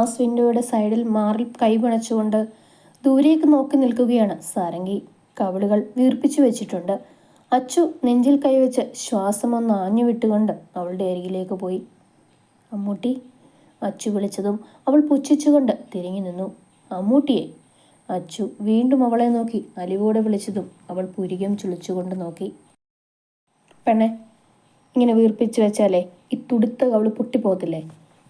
Glass വിൻഡോയുടെ സൈഡിൽ മാറിൽ കൈപണച്ചുകൊണ്ട് ദൂരേക്ക് നോക്കി നിൽക്കുകയാണ് സാരംഗി. കവിളുകൾ വീർപ്പിച്ചു വെച്ചിട്ടുണ്ട്. അച്ചു നെഞ്ചിൽ കൈവച്ച് ശ്വാസമൊന്ന് ആഞ്ഞു വിട്ടുകൊണ്ട് അവളുടെ അരികിലേക്ക് പോയി. അമ്മൂട്ടി അച്ചു വിളിച്ചതും അവൾ പുച്ഛിച്ചുകൊണ്ട് തിരിഞ്ഞു നിന്നു. അമ്മൂട്ടിയെ അച്ചു വീണ്ടും അവളെ നോക്കി അലിവോടെ വിളിച്ചതും അവൾ പുരികം ചുളിച്ചുകൊണ്ട് നോക്കി. പെണ്ണെ ഇങ്ങനെ വീർപ്പിച്ചു വെച്ചാലേ ഈ തുടുത്ത അവൾ പൊട്ടിപ്പോകത്തില്ലേ?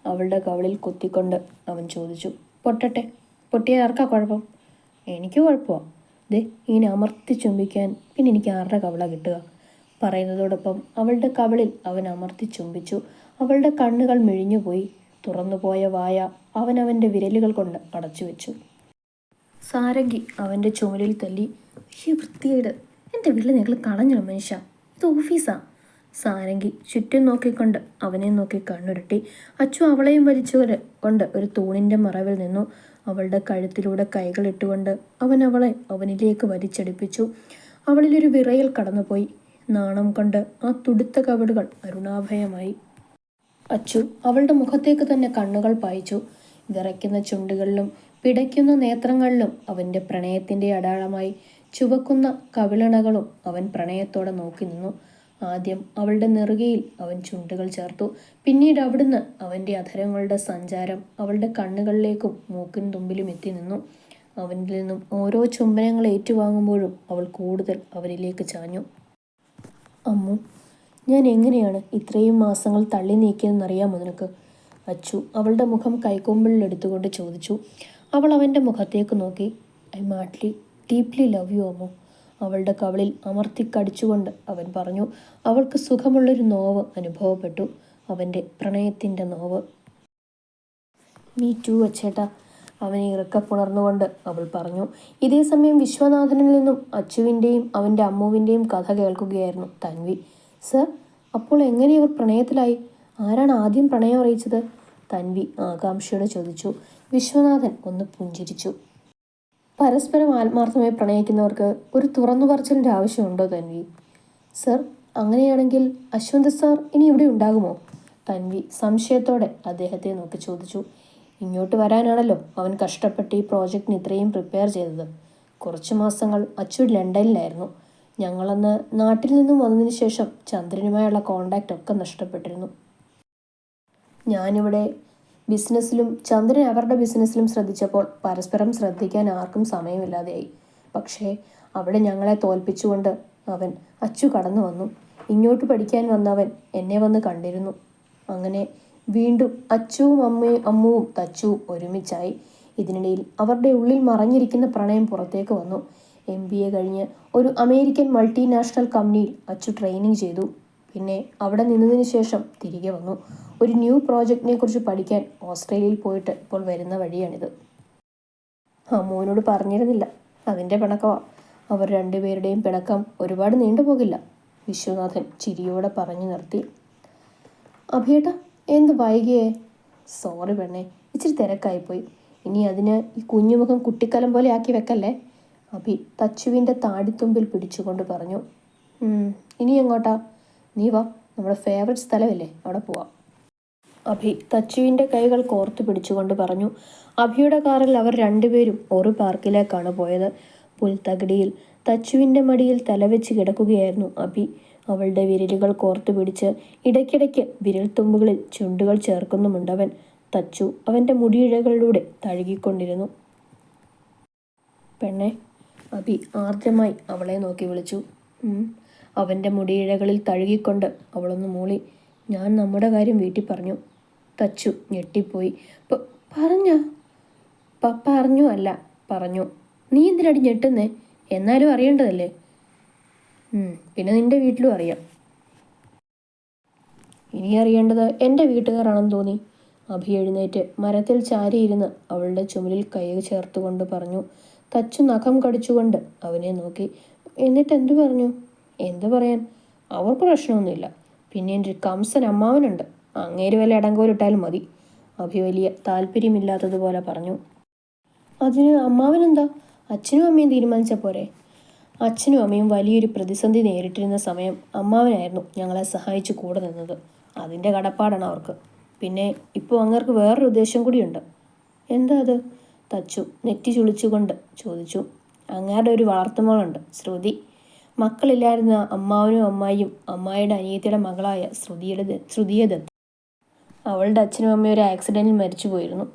അവളുടെ കവളിൽ കുത്തിക്കൊണ്ട് അവൻ ചോദിച്ചു പൊട്ടട്ടെ പൊട്ടിയ ആർക്കാ കുഴപ്പം? എനിക്ക് കുഴപ്പമാണ് ദേ ഇങ്ങനെ അമർത്തി ചുംബിക്കാൻ പിന്നെ എനിക്ക് ആരുടെ കവള കിട്ടുക? പറയുന്നതോടൊപ്പം അവളുടെ കവളിൽ അവൻ അമർത്തി ചുംബിച്ചു. അവളുടെ കണ്ണുകൾ മിഴിഞ്ഞുപോയി. തുറന്നുപോയ വായ അവൻ വിരലുകൾ കൊണ്ട് അടച്ചു വെച്ചു. സാരംഗി അവന്റെ ചുമലിൽ തല്ലി ഈ വൃത്തിയേട് എന്റെ വീട്ടിൽ നിങ്ങൾ കളഞ്ഞു മനുഷ്യ. ഇത് ഓഫീസാ. സാരംഗി ചുറ്റും നോക്കിക്കൊണ്ട് അവനെ നോക്കി കണ്ണുരുട്ടി. അച്ചു അവളെയും വലിച്ചു കൊണ്ട് ഒരു തൂണിന്റെ മറവിൽ നിന്നു. അവളുടെ കഴുത്തിലൂടെ കൈകൾ ഇട്ടുകൊണ്ട് അവൻ അവളെ അവനിലേക്ക് വലിച്ചടിപ്പിച്ചു. അവളിലൊരു വിറയൽ കടന്നുപോയി. നാണം കൊണ്ട് ആ തുടുത്ത കവിടുകൾ അരുണാഭയമായി. അച്ചു അവളുടെ മുഖത്തേക്ക് തന്നെ കണ്ണുകൾ പായിച്ചു. വിറയ്ക്കുന്ന ചുണ്ടുകളിലും പിടയ്ക്കുന്ന നേത്രങ്ങളിലും അവന്റെ പ്രണയത്തിന്റെ അടയാളമായി ചുവക്കുന്ന കവിളണകളും അവൻ പ്രണയത്തോടെ നോക്കി നിന്നു. ആദ്യം അവളുടെ നെറുകയിൽ അവൻ ചുണ്ടുകൾ ചേർത്തു. പിന്നീട് അവിടുന്ന് അവന്റെ അധരങ്ങളുടെ സഞ്ചാരം അവളുടെ കണ്ണുകളിലേക്കും മൂക്കിൻ തുമ്പിലും എത്തി നിന്നു. അവനിൽ നിന്നും ഓരോ ചുംബനങ്ങൾ ഏറ്റുവാങ്ങുമ്പോഴും അവൾ കൂടുതൽ അവരിലേക്ക് ചാഞ്ഞു. അമ്മു ഞാൻ എങ്ങനെയാണ് ഇത്രയും മാസങ്ങൾ തള്ളി നീക്കിയതെന്നറിയാമോ നിനക്ക്? അച്ചു അവളുടെ മുഖം കൈക്കൊമ്പിളിൽ എടുത്തുകൊണ്ട് ചോദിച്ചു. അവൾ അവന്റെ മുഖത്തേക്ക് നോക്കി. I madly deeply love you Ammu. അവളുടെ കവളിൽ അമർത്തി കടിച്ചുകൊണ്ട് അവൻ പറഞ്ഞു അവൾക്ക് സുഖമുള്ളൊരു നോവ് അനുഭവപ്പെട്ടു. അവന്റെ പ്രണയത്തിന്റെ നോവ്. മീ ടു അച്ചേട്ടാ അവനെ ഇറക്കപ്പുണർന്നുകൊണ്ട് അവൾ പറഞ്ഞു. ഇതേ സമയം വിശ്വനാഥനിൽ നിന്നും അച്ചുവിന്റെയും അവന്റെ അമ്മുവിന്റെയും കഥ കേൾക്കുകയായിരുന്നു തൻവി. സർ അപ്പോൾ എങ്ങനെ അവർ പ്രണയത്തിലായി? ആരാണ് ആദ്യം പ്രണയം അറിയിച്ചത്? തൻവി ആകാംക്ഷയോടെ ചോദിച്ചു. വിശ്വനാഥൻ ഒന്ന് പുഞ്ചിരിച്ചു. പരസ്പരം ആത്മാർത്ഥമായി പ്രണയിക്കുന്നവർക്ക് ഒരു തുറന്നു പറച്ചിലിന്റെ ആവശ്യമുണ്ടോ തൻവി? സർ അങ്ങനെയാണെങ്കിൽ അശ്വന്ത് സാർ ഇനി ഇവിടെ ഉണ്ടാകുമോ? തൻവി സംശയത്തോടെ അദ്ദേഹത്തെ നോക്കി ചോദിച്ചു. ഇങ്ങോട്ട് വരാനാണല്ലോ അവൻ കഷ്ടപ്പെട്ട് ഈ പ്രോജക്റ്റിന് ഇത്രയും പ്രിപ്പയർ ചെയ്തത്. കുറച്ച് മാസങ്ങൾ അച്ചു ലണ്ടനിലായിരുന്നു. ഞങ്ങളന്ന് നാട്ടിൽ നിന്നും വന്നതിന് ശേഷം ചന്ദ്രനുമായുള്ള കോണ്ടാക്റ്റ് ഒക്കെ നഷ്ടപ്പെട്ടിരുന്നു. ഞാനിവിടെ ബിസിനസ്സിലും ചന്ദ്രൻ അവരുടെ ബിസിനസ്സിലും ശ്രദ്ധിച്ചപ്പോൾ പരസ്പരം ശ്രദ്ധിക്കാൻ ആർക്കും സമയമില്ലാതെയായി. പക്ഷേ അവിടെ ഞങ്ങളെ തോൽപ്പിച്ചുകൊണ്ട് അവൻ അച്ചു കടന്നു വന്നു. ഇങ്ങോട്ട് പഠിക്കാൻ വന്നവൻ എന്നെ വന്ന് കണ്ടിരുന്നു. അങ്ങനെ വീണ്ടും അച്ചുവും അമ്മയും അമ്മുവും തച്ചുവും ഒരുമിച്ചായി. ഇതിനിടയിൽ അവരുടെ ഉള്ളിൽ മറഞ്ഞിരിക്കുന്ന പ്രണയം പുറത്തേക്ക് വന്നു. എം ബി എ കഴിഞ്ഞ് ഒരു അമേരിക്കൻ മൾട്ടിനാഷണൽ കമ്പനിയിൽ അച്ചു ട്രെയിനിങ് ചെയ്തു. പിന്നെ അവിടെ നിന്നതിന് ശേഷം തിരികെ വന്നു. ഒരു ന്യൂ പ്രോജക്റ്റിനെ കുറിച്ച് പഠിക്കാൻ ഓസ്ട്രേലിയയിൽ പോയിട്ട് ഇപ്പോൾ വരുന്ന വഴിയാണിത്. അമ്മുവിനോട് പറഞ്ഞിരുന്നില്ല. അതിന്റെ പിണക്കമാ അവർ രണ്ടുപേരുടെയും പിണക്കം ഒരുപാട് നീണ്ടുപോകില്ല. വിശ്വനാഥൻ ചിരിയോടെ പറഞ്ഞു നിർത്തി. അഭിയേട്ട എന്ത് വൈകിയേ? സോറി പെണ്ണേ ഇച്ചിരി തിരക്കായിപ്പോയി. ഇനി അതിന് ഈ കുഞ്ഞുമുഖം കുട്ടിക്കലം പോലെ ആക്കി വെക്കല്ലേ? അഭി തച്ചുവിന്റെ താടിത്തുമ്പിൽ പിടിച്ചുകൊണ്ട് പറഞ്ഞു. ഇനി എങ്ങോട്ടാ? നീ വാ നമ്മുടെ ഫേവറേറ്റ് സ്ഥലമല്ലേ അവിടെ പോവാം. അഭി തച്ചുവിന്റെ കൈകൾ കോർത്തു പിടിച്ചുകൊണ്ട് പറഞ്ഞു അഭിയുടെ കാറിൽ അവർ രണ്ടുപേരും ഒരു പാർക്കിലേക്കാണ് പോയത്. പുൽത്തകിടിയിൽ തച്ചുവിന്റെ മടിയിൽ തലവെച്ച് കിടക്കുകയായിരുന്നു അഭി. അവളുടെ വിരലുകൾ കോർത്തു പിടിച്ച് ഇടയ്ക്കിടയ്ക്ക് വിരൽത്തുമ്പുകളിൽ ചുണ്ടുകൾ ചേർക്കുന്നുമുണ്ടവൻ തച്ചു അവന്റെ മുടിയിഴകളിലൂടെ തഴുകിക്കൊണ്ടിരുന്നു. പെണ്ണെ അഭി ആർദ്രമായി അവളെ നോക്കി വിളിച്ചു. അവന്റെ മുടിയിഴകളിൽ തഴുകിക്കൊണ്ട് അവളൊന്ന് മൂളി. ഞാൻ നമ്മുടെ കാര്യം വീട്ടിൽ പറഞ്ഞു. തച്ചു ഞെട്ടിപ്പോയി. പറഞ്ഞ? പറഞ്ഞോ അല്ല പറഞ്ഞു. നീ എന്തിനടി ഞെട്ടുന്നേ? എന്നാലും അറിയേണ്ടതല്ലേ? പിന്നെ നിന്റെ വീട്ടിലും അറിയാം. ഇനി അറിയേണ്ടത് എന്റെ വീട്ടുകാരാണെന്ന് തോന്നി. അഭി എഴുന്നേറ്റ് മരത്തിൽ ചാരിയിരുന്ന് അവളുടെ ചുമലിൽ കൈ ചേർത്തുകൊണ്ട് പറഞ്ഞു. തച്ചു നഖം കടിച്ചുകൊണ്ട് അവനെ നോക്കി. എന്നിട്ട് എന്തു പറഞ്ഞു? എന്തു പറയാൻ? അവർക്ക് പ്രശ്നമൊന്നുമില്ല. പിന്നെ എന്റെ കംസൻ അമ്മാവനുണ്ട്. അങ്ങേര് വല്ല ഇടങ്കോലിട്ടാലും മതി. അഭി വലിയ താല്പര്യമില്ലാത്തതുപോലെ പറഞ്ഞു. അതിന് അമ്മാവനെന്താ? അച്ഛനും അമ്മയും തീരുമാനിച്ച പോരെ? അച്ഛനും അമ്മയും വലിയൊരു പ്രതിസന്ധി നേരിട്ടിരുന്ന സമയം അമ്മാവനായിരുന്നു ഞങ്ങളെ സഹായിച്ചു കൂടെ നിന്നത്. അതിന്റെ കടപ്പാടാണ് അവർക്ക്. പിന്നെ ഇപ്പോൾ അങ്ങർക്ക് വേറൊരു ഉദ്ദേശം കൂടിയുണ്ട്. എന്താ അത്? തച്ചു നെറ്റി ചുളിച്ചുകൊണ്ട് ചോദിച്ചു. അങ്ങാരുടെ ഒരു വളർത്തുമകളുണ്ട് ശ്രുതി മക്കളില്ലായിരുന്ന അമ്മാവനും അമ്മായിയും അമ്മായിയുടെ അനിയത്തിയുടെ മകളായ ശ്രുതിയുടെ ശ്രുതിയെ ദത്ത് അവളുടെ അച്ഛനും അമ്മയും ഒരു ആക്സിഡന്റിൽ മരിച്ചു പോയിരുന്നു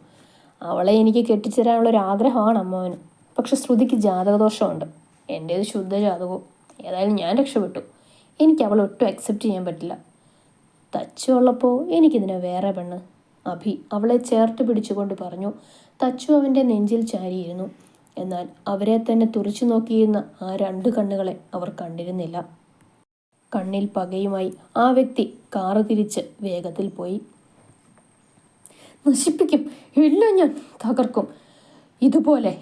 അവളെ എനിക്ക് കെട്ടിച്ചേരാനുള്ള ഒരു ആഗ്രഹമാണ് അമ്മാവന്. പക്ഷെ ശ്രുതിക്ക് ജാതകദോഷമുണ്ട്. എന്റേത് ശുദ്ധ ജാതകവും ഏതായാലും ഞാൻ രക്ഷപ്പെട്ടു. എനിക്ക് അവളെ ഒട്ടും അക്സെപ്റ്റ് ചെയ്യാൻ പറ്റില്ല. തച്ചു ഉള്ളപ്പോൾ എനിക്കിതിനെ വേറെ പെണ്ണ്. അഭി അവളെ ചേർത്ത് പിടിച്ചുകൊണ്ട് പറഞ്ഞു തച്ചു അവന്റെ നെഞ്ചിൽ ചാരിയിരുന്നു. എന്നാൽ അവരെ തന്നെ തുറച്ചു നോക്കിയിരുന്ന ആ രണ്ട് കണ്ണുകളെ അവർ കണ്ടിരുന്നില്ല. കണ്ണിൽ പകയുമായി ആ വ്യക്തി കാറ് തിരിച്ച് വേഗത്തിൽ പോയി. നശിപ്പിക്കും ഇല്ല ഞാൻ തകർക്കും. ഇതുപോലെ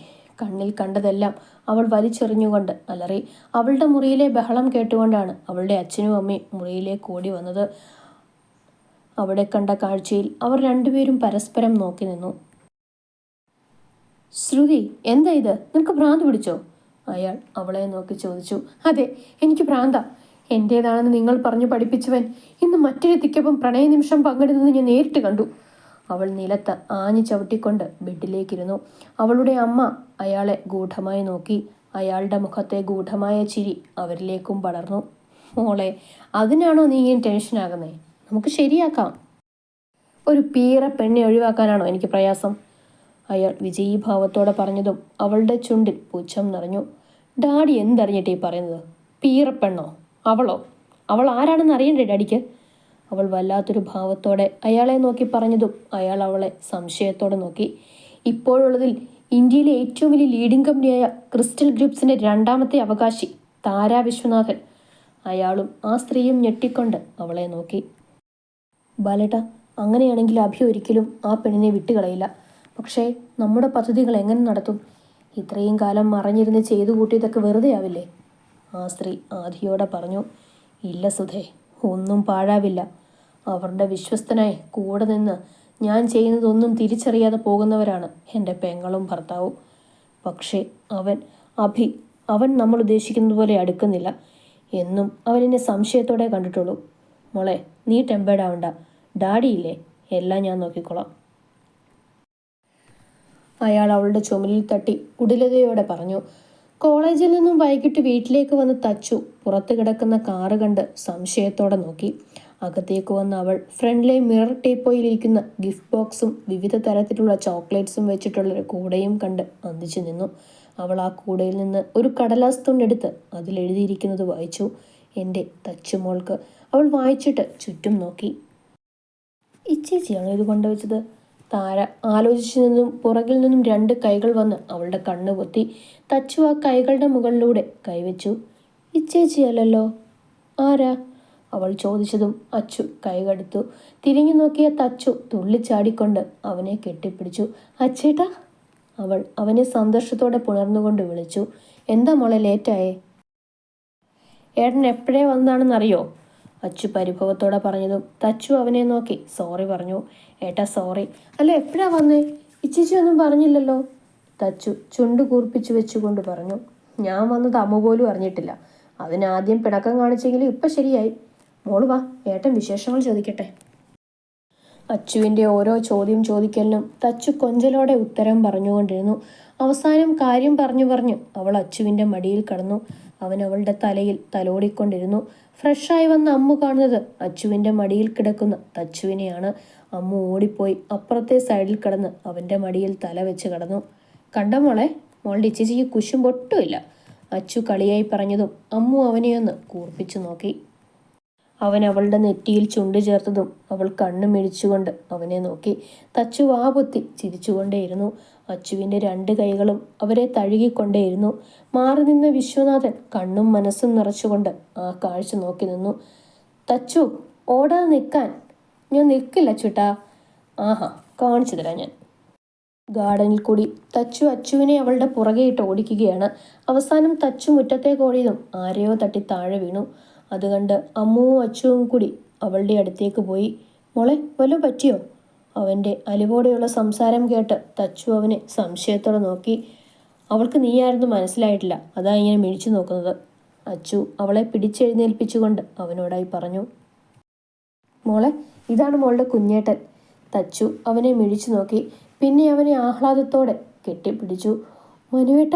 കണ്ണിൽ കണ്ടതെല്ലാം അവൾ വലിച്ചെറിഞ്ഞുകൊണ്ട് അലറി അവളുടെ മുറിയിലെ ബഹളം കേട്ടുകൊണ്ടാണ് അവളുടെ അച്ഛനും അമ്മയും മുറിയിലേക്ക് ഓടി വന്നത്. അവിടെ കണ്ട കാഴ്ചയിൽ അവർ രണ്ടുപേരും പരസ്പരം നോക്കി നിന്നു. ശ്രുതി എന്താ ഇത്? നിനക്ക് ഭ്രാന്ത് പിടിച്ചോ? അയാൾ അവളെ നോക്കി ചോദിച്ചു. അതെ എനിക്ക് ഭ്രാന്ത. എന്റേതാണെന്ന് നിങ്ങൾ പറഞ്ഞു പഠിപ്പിച്ചവൻ ഇന്ന് പ്രണയ നിമിഷം പങ്കെടുത്തത് ഞാൻ നേരിട്ട് കണ്ടു. അവൾ നിലത്ത് ആഞ്ഞു ചവിട്ടിക്കൊണ്ട് ബെഡിലേക്കിരുന്നു. അവളുടെ അമ്മ അയാളെ ഗൂഢമായി നോക്കി. അയാളുടെ മുഖത്തെ ഗൂഢമായ ചിരി അവരിലേക്കും പടർന്നു മോളെ അതിനാണോ നീ ഇങ്ങനെ ടെൻഷനാകുന്നേ നമുക്ക് ശരിയാക്കാം. ഒരു പീറ പെണ്ണെ ഒഴിവാക്കാനാണോ എനിക്ക് പ്രയാസം? അയാൾ വിജയീഭാവത്തോടെ പറഞ്ഞതും അവളുടെ ചുണ്ടിൽ പൂച്ചം നിറഞ്ഞു. ഡാഡി എന്തറിഞ്ഞിട്ടേ പറയുന്നത്? പീറപ്പെണ്ണോ? അവളോ? അവൾ ആരാണെന്ന് അറിയണ്ടേ ഡാഡിക്ക്? അവൾ വല്ലാത്തൊരു ഭാവത്തോടെ അയാളെ നോക്കി പറഞ്ഞതും അയാൾ അവളെ സംശയത്തോടെ നോക്കി. ഇപ്പോഴുള്ളതിൽ ഇന്ത്യയിലെ ഏറ്റവും വലിയ ലീഡിംഗ് കമ്പനിയായ ക്രിസ്റ്റൽ ഗ്രൂപ്പ്സിന്റെ രണ്ടാമത്തെ അവകാശി താരാ വിശ്വനാഥൻ. അയാളും ആ സ്ത്രീയും ഞെട്ടിക്കൊണ്ട് അവളെ നോക്കി. ബാലേട്ട അങ്ങനെയാണെങ്കിൽ അഭി ഒരിക്കലും ആ പെണ്ണിനെ വിട്ടുകളയില്ല. പക്ഷേ നമ്മുടെ പദ്ധതികൾ എങ്ങനെ നടത്തും? ഇത്രയും കാലം മറഞ്ഞിരുന്ന് ചെയ്തു കൂട്ടിയതൊക്കെ വെറുതെ ആവില്ലേ? ആ സ്ത്രീ ആധിയോടെ പറഞ്ഞു ഇല്ല സുധേ ഒന്നും പാഴാവില്ല. അവരുടെ വിശ്വസ്തനായി കൂടെ നിന്ന് ഞാൻ ചെയ്യുന്നതൊന്നും തിരിച്ചറിയാതെ പോകുന്നവരാണ് എന്റെ പെങ്ങളും ഭർത്താവും. പക്ഷേ അവൻ അഭി അവൻ നമ്മൾ ഉദ്ദേശിക്കുന്നത് പോലെ അടുക്കുന്നില്ല. എന്നും അവനെന്നെ സംശയത്തോടെ കണ്ടിട്ടുള്ളൂ. മോളെ നീ ടെമ്പേർഡ് ആവണ്ട. ഡാഡിയില്ലേ എല്ലാം ഞാൻ നോക്കിക്കോളാം. അയാൾ അവളുടെ ചുമലിൽ തട്ടി കുടിലതയോടെ പറഞ്ഞു കോളേജിൽ നിന്നും വൈകിട്ട് വീട്ടിലേക്ക് വന്ന് തച്ചു. പുറത്ത് കിടക്കുന്ന കാറ് കണ്ട് സംശയത്തോടെ നോക്കി. അകത്തേക്ക് വന്ന അവൾ ഫ്രണ്ടിലെ മിറർ ടേപ്പോയിലിരിക്കുന്ന ഗിഫ്റ്റ് ബോക്സും വിവിധ തരത്തിലുള്ള ചോക്ലേറ്റ്സും വെച്ചിട്ടുള്ള ഒരു കൂടയും കണ്ട് അന്തിച്ചു നിന്നു. അവൾ ആ കൂടയിൽ നിന്ന് ഒരു കടലാസ് തുണ്ടെടുത്ത് അതിൽ എഴുതിയിരിക്കുന്നത് വായിച്ചു. എന്റെ തച്ചുമോൾക്ക് അവൾ വായിച്ചിട്ട് ചുറ്റും നോക്കി. ഇച്ചേച്ചിയാണോ ഇത് കൊണ്ടുവച്ചത് താര ആലോചിച്ചു നിന്നും പുറകിൽ നിന്നും രണ്ട് കൈകൾ വന്ന് അവളുടെ കണ്ണ് പൊത്തി തച്ചു ആ കൈകളുടെ മുകളിലൂടെ കൈവച്ചു. ഇച്ചേച്ചിയല്ലോ ആരാ? അവൾ ചോദിച്ചതും അച്ചു കൈകടുത്തു. തിരിഞ്ഞു നോക്കിയ തച്ചു തുള്ളിച്ചാടിക്കൊണ്ട് അവനെ കെട്ടിപ്പിടിച്ചു. അച്ചേട്ടാ? അവൾ അവനെ സന്തോഷത്തോടെ പുണർന്നുകൊണ്ട് വിളിച്ചു. എന്താ മോളെ ലേറ്റായേ? ഏട്ടൻ എപ്പോഴേ വന്നതാണെന്നറിയോ? അച്ചു പരിഭവത്തോടെ പറഞ്ഞതും തച്ചു അവനെ നോക്കി. സോറി പറഞ്ഞു. ഏട്ടാ സോറി. അല്ല എപ്പോഴാ വന്നേ? ഇച്ചിച്ചി ഒന്നും പറഞ്ഞില്ലല്ലോ. തച്ചു ചുണ്ട് കൂർപ്പിച്ചു വെച്ചുകൊണ്ട് പറഞ്ഞു. ഞാൻ വന്നത് അമ്മ പോലും അറിഞ്ഞിട്ടില്ല. അതിനാദ്യം പിണക്കം കാണിച്ചെങ്കിലും ഇപ്പം ശരിയായി. മോൾ വാ ഏട്ടൻ വിശേഷങ്ങൾ ചോദിക്കട്ടെ. അച്ചുവിന്റെ ഓരോ ചോദ്യം ചോദിക്കലിനും തച്ചു കൊഞ്ചലോടെ ഉത്തരം പറഞ്ഞുകൊണ്ടിരുന്നു. അവസാനം കാര്യം പറഞ്ഞു പറഞ്ഞു അവൾ അച്ചുവിന്റെ മടിയിൽ കടന്നു. അവൻ അവളുടെ തലയിൽ തലോടിക്കൊണ്ടിരുന്നു. ഫ്രഷായി വന്ന അമ്മു കാണുന്നത് അച്ചുവിന്റെ മടിയിൽ കിടക്കുന്ന തച്ചുവിനെയാണ്. അമ്മു ഓടിപ്പോയി അപ്പുറത്തെ സൈഡിൽ കിടന്ന് അവന്റെ മടിയിൽ തല വെച്ച് കിടന്നു. കണ്ട മോളെ മോളുടെ ഇച്ചിച്ചിക്ക് കുശും പൊട്ടുമില്ല അച്ചു കളിയായി പറഞ്ഞതും അമ്മു അവനെയൊന്ന് കൂർപ്പിച്ചു നോക്കി. അവൻ അവളുടെ നെറ്റിയിൽ ചുണ്ടു ചേർത്തതും അവൾ കണ്ണു മിഴിച്ചുകൊണ്ട് അവനെ നോക്കി. തച്ചു വാപൊത്തി ചിരിച്ചുകൊണ്ടേയിരുന്നു. അച്ചുവിന്റെ രണ്ട് കൈകളും അവരെ തഴുകിക്കൊണ്ടേയിരുന്നു. മാറി നിന്ന വിശ്വനാഥൻ കണ്ണും മനസ്സും നിറച്ചുകൊണ്ട് ആ കാഴ്ച നോക്കി നിന്നു. തച്ചു ഓടാതെ നിൽക്കാൻ ഞാൻ നിൽക്കില്ല ചുട്ടാ ആഹാ കാണിച്ചു തരാം ഞാൻ. ഗാർഡനിൽ കൂടി തച്ചു അച്ചുവിനെ അവളുടെ പുറകെ ഇട്ട് ഓടിക്കുകയാണ്. അവസാനം തച്ചു മുറ്റത്തേക്ക് ഓടിയതും ആരെയോ തട്ടി താഴെ വീണു. അത് കണ്ട് അമ്മുവും അച്ചുവും കൂടി അവളുടെ അടുത്തേക്ക് പോയി മോളെ വല്ലതും പറ്റിയോ? അവന്റെ അലിവോടെയുള്ള സംസാരം കേട്ട് തച്ചു അവനെ സംശയത്തോടെ നോക്കി. അവൾക്ക് നീയായിരുന്നു മനസ്സിലായിട്ടില്ല. അതാ ഇങ്ങനെ മിഴിച്ചു നോക്കുന്നത്. അച്ചു അവളെ പിടിച്ചെഴുന്നേൽപ്പിച്ചുകൊണ്ട് അവനോടായി പറഞ്ഞു. മോളെ ഇതാണ് മോളുടെ കുഞ്ഞേട്ടൻ. തച്ചു അവനെ മിഴിച്ചു നോക്കി. പിന്നെ അവനെ ആഹ്ലാദത്തോടെ കെട്ടിപ്പിടിച്ചു. മനുവേട്ട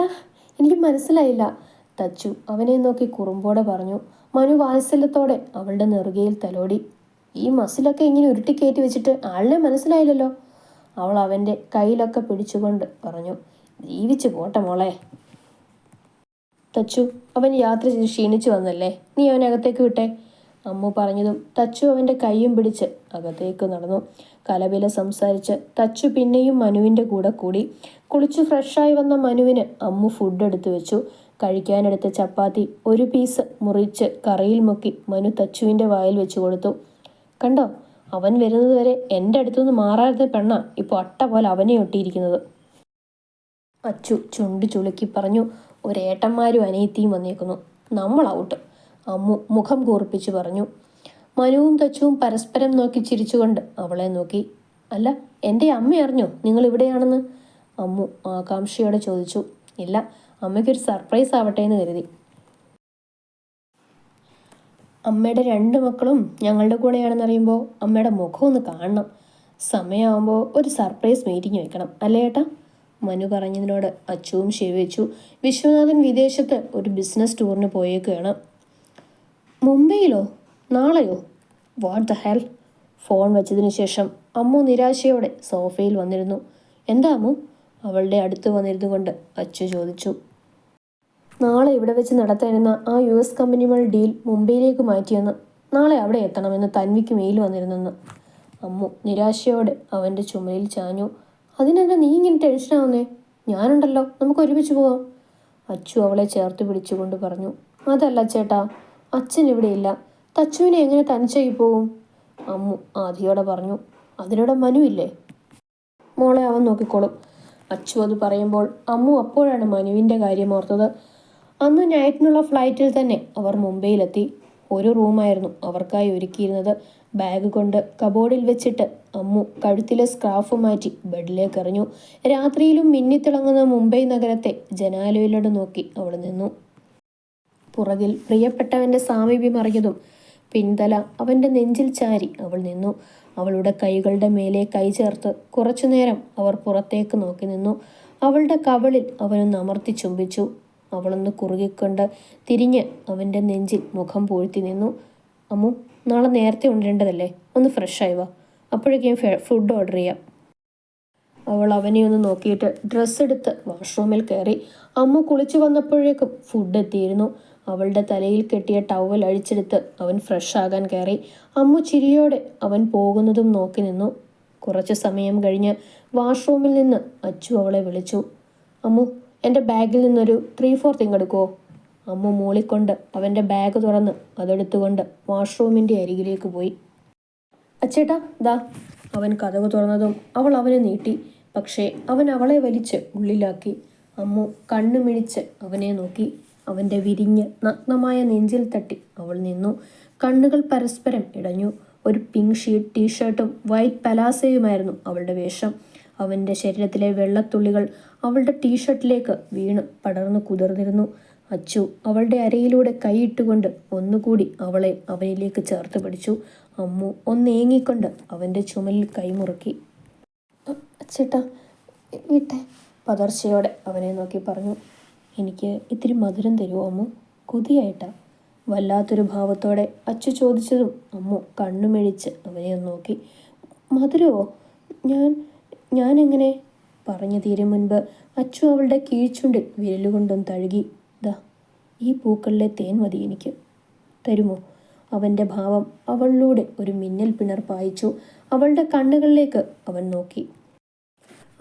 എനിക്ക് മനസ്സിലായില്ല. തച്ചു അവനെ നോക്കി കുറുമ്പോടെ പറഞ്ഞു മനു വാത്സല്യത്തോടെ അവളുടെ നെറുകയിൽ തലോടി. ഈ മസിലൊക്കെ ഇങ്ങനെ ഉരുട്ടിക്കയറ്റി വെച്ചിട്ട് ആളിനെ മനസ്സിലായില്ലല്ലോ? അവൾ അവന്റെ കയ്യിലൊക്കെ പിടിച്ചുകൊണ്ട് പറഞ്ഞു ജീവിച്ചു പോട്ടെ മോളെ. തച്ചു അവൻ യാത്ര ചെയ്ത് ക്ഷീണിച്ചു വന്നല്ലേ? നീ അവനകത്തേക്ക് വിട്ടെ. അമ്മു പറഞ്ഞതും തച്ചു അവന്റെ കൈയും പിടിച്ച് അകത്തേക്ക് നടന്നു. കലവില സംസാരിച്ച് തച്ചു പിന്നെയും മനുവിന്റെ കൂടെ കൂടി. കുളിച്ചു ഫ്രഷായി വന്ന മനുവിന് അമ്മു ഫുഡ് എടുത്തു വെച്ചു. കഴിക്കാനെടുത്ത ചപ്പാത്തി ഒരു പീസ് മുറിച്ച് കറിയിൽ മുക്കി മനു തച്ചുവിന്റെ വായിൽ വെച്ച് കൊടുത്തു. കണ്ടോ അവൻ വരുന്നത് വരെ എന്റെ അടുത്തുനിന്ന് മാറാത്ത പെണ്ണ ഇപ്പോൾ അട്ട പോലെ അവനെ ഒട്ടിയിരിക്കുന്നത്. അച്ചു ചുണ്ട് ചുളുക്കി പറഞ്ഞു ഒരേട്ടന്മാരും അനിയത്തിയും വന്നേക്കുന്നു. നമ്മൾ ഔട്ട് അമ്മു മുഖം കൂർപ്പിച്ചു പറഞ്ഞു. മനുവും തച്ചുവും പരസ്പരം നോക്കി ചിരിച്ചുകൊണ്ട് അവളെ നോക്കി. അല്ല എന്റെ അമ്മ അറിഞ്ഞോ നിങ്ങൾ ഇവിടെയാണെന്ന്? അമ്മു ആകാംക്ഷയോടെ ചോദിച്ചു. ഇല്ല അമ്മയ്ക്കൊരു സർപ്രൈസ് ആവട്ടെ എന്ന് കരുതി. അമ്മയുടെ രണ്ട് മക്കളും ഞങ്ങളുടെ കൂടെയാണെന്ന് അറിയുമ്പോൾ അമ്മയുടെ മുഖം ഒന്ന് കാണണം. സമയമാകുമ്പോൾ ഒരു സർപ്രൈസ് മീറ്റിംഗ് വെക്കണം. അല്ലേ ഏട്ടാ? മനു പറഞ്ഞതിനോട് അച്ചുവും ശരിവെച്ചു. വിശ്വനാഥൻ വിദേശത്ത് ഒരു ബിസിനസ് ടൂറിന് പോയേക്കുകയാണ്. മുംബൈയിലോ? നാളെയോ? വാട്ട് ദ ഹെൽ ഫോൺ വെച്ചതിന് ശേഷം അമ്മു നിരാശയോടെ സോഫയിൽ വന്നിരുന്നു. എന്താ അമ്മു? അവളുടെ അടുത്ത് വന്നിരുന്നു കൊണ്ട് അച്ചു ചോദിച്ചു. നാളെ ഇവിടെ വെച്ച് നടത്താനിരുന്ന ആ യു എസ് കമ്പനിയുമായി ഡീൽ മുംബൈയിലേക്ക് മാറ്റിയെന്ന് നാളെ അവിടെ എത്തണമെന്ന് തൻവിക്ക് മെയിൽ വന്നിരുന്നെന്ന്. അമ്മു നിരാശയോടെ അവന്റെ ചുമലിൽ ചാഞ്ഞു. അതിനെന്താ നീ ഇങ്ങനെ ടെൻഷനാവുന്നേ ഞാനുണ്ടല്ലോ നമുക്ക് ഒരുമിച്ച് പോവാം. അച്ചു അവളെ ചേർത്ത് പിടിച്ചുകൊണ്ട് പറഞ്ഞു. അതല്ല ചേട്ടാ അച്ഛൻ ഇവിടെയില്ല തച്ചുവിനെ എങ്ങനെ തനിച്ചായി പോവും? അമ്മു ആദിയോടെ പറഞ്ഞു. അതിനോടെ മനു ഇല്ലേ? മോളെ അവൻ നോക്കിക്കോളും. അച്ചു അത് പറയുമ്പോൾ അമ്മു അപ്പോഴാണ് മനുവിന്റെ കാര്യം ഓർത്തത്. അന്ന് നൈറ്റിനുള്ള ഫ്ലൈറ്റിൽ തന്നെ അവർ മുംബൈയിലെത്തി. ഒരു റൂമായിരുന്നു അവർക്കായി ഒരുക്കിയിരുന്നത്. ബാഗ് കൊണ്ട് കബോർഡിൽ വെച്ചിട്ട് അമ്മു കഴുത്തിലെ സ്ക്രാഫ് മാറ്റി ബെഡിലേക്ക് എറിഞ്ഞു. രാത്രിയിലും മിന്നിത്തിളങ്ങുന്ന മുംബൈ നഗരത്തെ ജനാലയിലോട് നോക്കി അവൾ നിന്നു. പുറകിൽ പ്രിയപ്പെട്ടവന്റെ സാമീപ്യം അറിഞ്ഞതും പിന്തല അവന്റെ നെഞ്ചിൽ ചാരി അവൾ നിന്നു. അവളുടെ കൈകളുടെ മേലെ കൈ ചേർത്ത് കുറച്ചുനേരം അവർ പുറത്തേക്ക് നോക്കി നിന്നു. അവളുടെ കവളിൽ അവനൊന്ന് അമർത്തി ചുംബിച്ചു. അവളൊന്ന് കുറുകിക്കൊണ്ട് തിരിഞ്ഞ് അവന്റെ നെഞ്ചിൽ മുഖം പൂഴ്ത്തി നിന്നു. അമ്മു നാളെ നേരത്തെ ഉണ്ടേണ്ടതല്ലേ? ഒന്ന് ഫ്രഷായി വാ. അപ്പോഴേക്കും ഫുഡ് ഓർഡർ ചെയ്യാം. അവൾ അവനെ ഒന്ന് നോക്കിയിട്ട് ഡ്രസ്സ് എടുത്ത് വാഷ്റൂമിൽ കയറി. അമ്മ കുളിച്ചു വന്നപ്പോഴേക്കും ഫുഡ് എത്തിയിരുന്നു. അവളുടെ തലയിൽ കെട്ടിയ ടവൽ അഴിച്ചെടുത്ത് അവൻ ഫ്രഷ് ആകാൻ കയറി. അമ്മു ചിരിയോടെ അവൻ പോകുന്നതും നോക്കി നിന്നു. കുറച്ച് സമയം കഴിഞ്ഞ് വാഷ്റൂമിൽ നിന്ന് അച്ചു അവളെ വിളിച്ചു. അമ്മു എന്റെ ബാഗിൽ നിന്നൊരു ത്രീ ഫോർ തിങ് എടുക്കുമോ അമ്മ മൂളിക്കൊണ്ട് അവന്റെ ബാഗ് തുറന്ന് അതെടുത്തുകൊണ്ട് വാഷ്റൂമിന്റെ അരികിലേക്ക് പോയി. അച്ചേട്ടാ ദാ അവൻ കഥക് തുറന്നതും അവൾ അവനെ നീട്ടി പക്ഷേ അവൻ അവളെ വലിച്ച് ഉള്ളിലാക്കി. അമ്മു കണ്ണു മിഴിച്ച് അവനെ നോക്കി. അവന്റെ വിരിഞ്ഞ് നഗ്നമായ നെഞ്ചിൽ തട്ടി അവൾ നിന്നു. കണ്ണുകൾ പരസ്പരം ഇടഞ്ഞു. ഒരു പിങ്ക് ഷീറ്റ് ടീഷർട്ടും വൈറ്റ് പലാസയുമായിരുന്നു അവളുടെ വേഷം. അവന്റെ ശരീരത്തിലെ വെള്ളത്തുള്ളികൾ അവളുടെ ടീഷർട്ടിലേക്ക് വീണ് പടർന്നു കുതിർന്നിരുന്നു. അച്ചു അവളുടെ അരയിലൂടെ കൈയിട്ടുകൊണ്ട് ഒന്നുകൂടി അവളെ അവനിലേക്ക് ചേർത്ത് പിടിച്ചു. അമ്മു ഒന്നേങ്ങിക്കൊണ്ട് അവന്റെ ചുമലിൽ കൈമുറുക്കി. ചേട്ടാ വിട്ടെ പതർച്ചയോടെ അവനെ നോക്കി പറഞ്ഞു. എനിക്ക് ഇത്തിരി മധുരം തരുമോ അമ്മു? കൊതിയായിട്ടാ. വല്ലാത്തൊരു ഭാവത്തോടെ അച്ചു ചോദിച്ചതും അമ്മു കണ്ണുമെഴിച്ച് അവനെ നോക്കി. മധുരമോ ഞാൻ ഞാൻ എങ്ങനെ പറഞ്ഞു തീരും മുൻപ് അച്ചു അവളുടെ കീഴ്ച്ചുണ്ടിൽ വിരലുകൊണ്ടും തഴുകി. ദാ ഈ പൂക്കളിലെ തേൻ മതി എനിക്ക്. തരുമോ? അവന്റെ ഭാവം അവളിലൂടെ ഒരു മിന്നൽ പിണർ പായിച്ചു. അവളുടെ കണ്ണുകളിലേക്ക് അവൻ നോക്കി.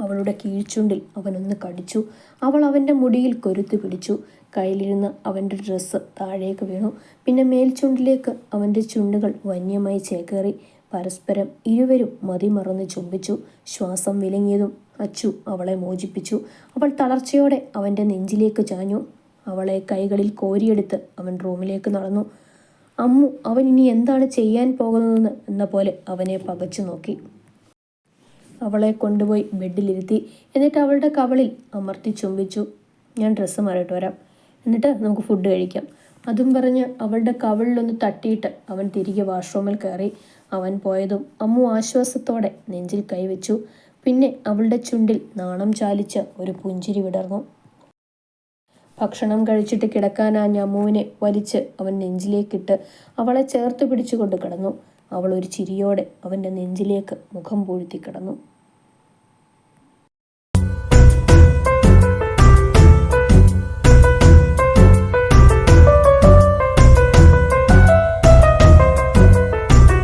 അവളുടെ കീഴ്ച്ചുണ്ടിൽ അവനൊന്ന് കടിച്ചു. അവൾ അവന്റെ മുടിയിൽ കൊരുത്തു പിടിച്ചു. കയ്യിലിരുന്ന് അവന്റെ ഡ്രസ്സ് താഴേക്ക് വീണു. പിന്നെ മേൽച്ചുണ്ടിലേക്ക് അവന്റെ ചുണ്ടുകൾ വന്യമായി ചേക്കേറി. പരസ്പരം ഇരുവരും മതിമറന്ന് ചുംബിച്ചു. ശ്വാസം വിലങ്ങിയതും അച്ചു അവളെ മോചിപ്പിച്ചു. അവൾ തളർച്ചയോടെ അവന്റെ നെഞ്ചിലേക്ക് ചാഞ്ഞു. അവളെ കൈകളിൽ കോരിയെടുത്ത് അവൻ റൂമിലേക്ക് നടന്നു. അമ്മു അവൻ ഇനി എന്താണ് ചെയ്യാൻ പോകുന്നതെന്ന് എന്ന പോലെ അവനെ പകച്ചു നോക്കി. അവളെ കൊണ്ടുപോയി ബെഡിലിരുത്തി. എന്നിട്ട് അവളുടെ കവളിൽ അമർത്തി ചുംബിച്ചു. ഞാൻ ഡ്രസ്സ് മാറിയിട്ട് വരാം. എന്നിട്ട് നമുക്ക് ഫുഡ് കഴിക്കാം. അതും പറഞ്ഞ് അവളുടെ കവളിലൊന്ന് തട്ടിയിട്ട് അവൻ തിരികെ വാഷ്റൂമിൽ കയറി. അവൻ പോയതും അമ്മു ആശ്വാസത്തോടെ നെഞ്ചിൽ കൈവച്ചു. പിന്നെ അവളുടെ ചുണ്ടിൽ നാണം ചാലിച്ച് ഒരു പുഞ്ചിരി വിടർന്നു. ഭക്ഷണം കഴിച്ചിട്ട് കിടക്കാനാഞ്ഞ അമ്മുവിനെ വലിച്ച് അവൻ നെഞ്ചിലേക്കിട്ട് അവളെ ചേർത്ത് പിടിച്ചുകൊണ്ട് കിടന്നു. അവൾ ഒരു ചിരിയോടെ അവന്റെ നെഞ്ചിലേക്ക് മുഖം പൂഴ്ത്തി കിടന്നു.